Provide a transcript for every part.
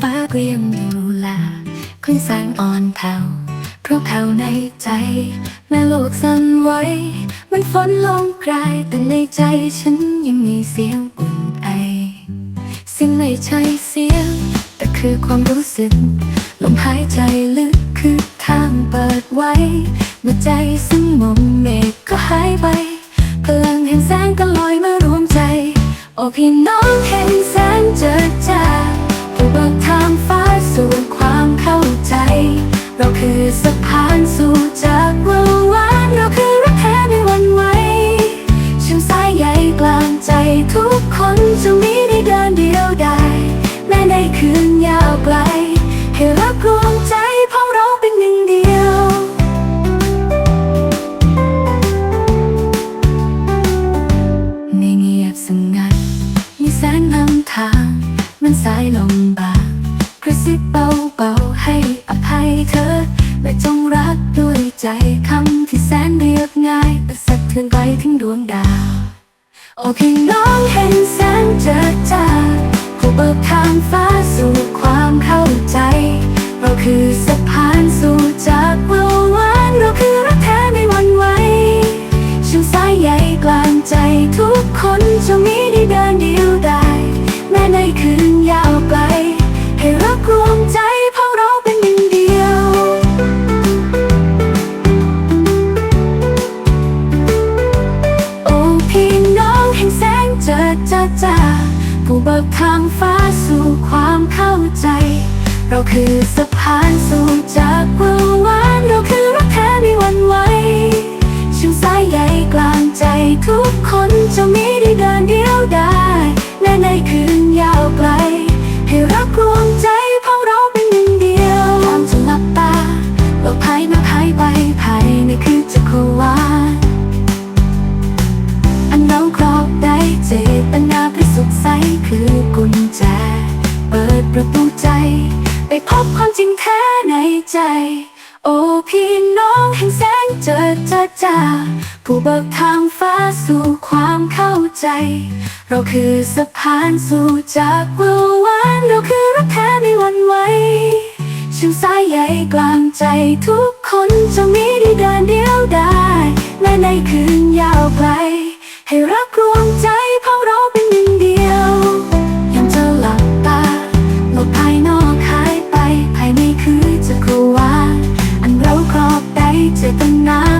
ฟ้าก็ยังดูแลคลื่นแสงอ่อนแผ่วเพราะแผ่วในใจ แม้โลกสั่นไหวมันฝนลงกลายแต่ในใจฉันยังมีเสียงอุ่นไอสิ่งไม่ใช่เสียง แต่คือความรู้สึกลมหายใจลึกคือทางเปิดไว้เมื่อใจสงบเมฆก็หายไปพลังแห่งแสงก็ลอยมารวมใจ โอ้พี่น้องแห่งแสง จะมีได้เดินเดียวได้แม้ในคืนยาวไกล ให้รักรวมใจเพราะเราเป็นหนึ่งเดียว ในเงียบสงัด มีแสงนำทาง มันสายลมบางกระซิบเบาๆให้อภัยเธอ และจงรักด้วยใจคำที่แสนเรียบง่ายแต่สะเทือนไปถึงดวงดาว โอ้พี่น้องเห็นแสงเจิดจ้าผู้เบิกทางฟ้าสู่ความเข้าใจ เราคือส จาผู้เบิกทางฟ้าสู่ความเข้าใจ เราคือสะพานสู่จากเมื่อวานเราคือรักแท้ไม่หวั่นไหวชื่อมสายใยกลางใจทุกคน แท้ในใจ โอ้พี่น้องแห่งแสงเจิดจ้าจ้าผู้เบิกทางฟ้าสู่ความเข้าใจ เราคือสะพานสู่จากเมื่อวานเราคือรักแท้ไม่หวั่นไหวชื่อสายใยกลางใจทุกคนจะมีได้เดินเดียวได้แม้ในคืนยาวไกลให้รักรวมใจ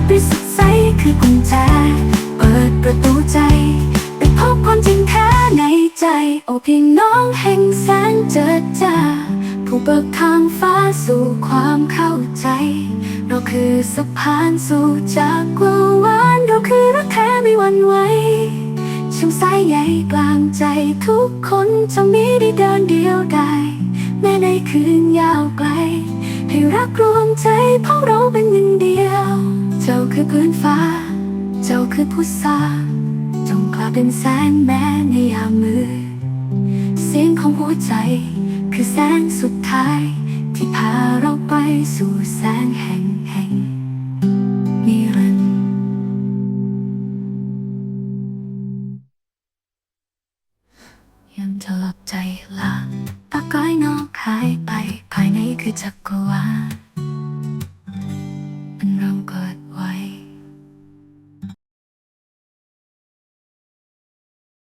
นาบริสุดใสคือกุญแจ เปิดประตูใจ ไปพบความจริงแท้ในใจ โอ้พี่น้องแห่งแสงเจิดจ้าผู้เบิกทางฟ้าสู่ความเข้าใจ เราคือสะพานสู่จากกววานเราคือรักแท้ไม่หวั่นไหวเชื่อมสายใยกลางใจทุกคนจะมีได้เดินเดียวได้แม้ในคืนยาวไกล ให้รักรวมใจเพราะเราเป็นหนึ่งเดียว เจ้าคือพื้นฟ้า เจ้าคือผู้สาจงกลายเป็นแสงแม้ในยามมืดเสียงของหัวใจ คือแสงสุดท้าย ที่พาเราไปสู่แสงแห่งแห่งนิรันดร์ยังจะหลับใจลางตากายนอกหายไปภายในคือจักรวาล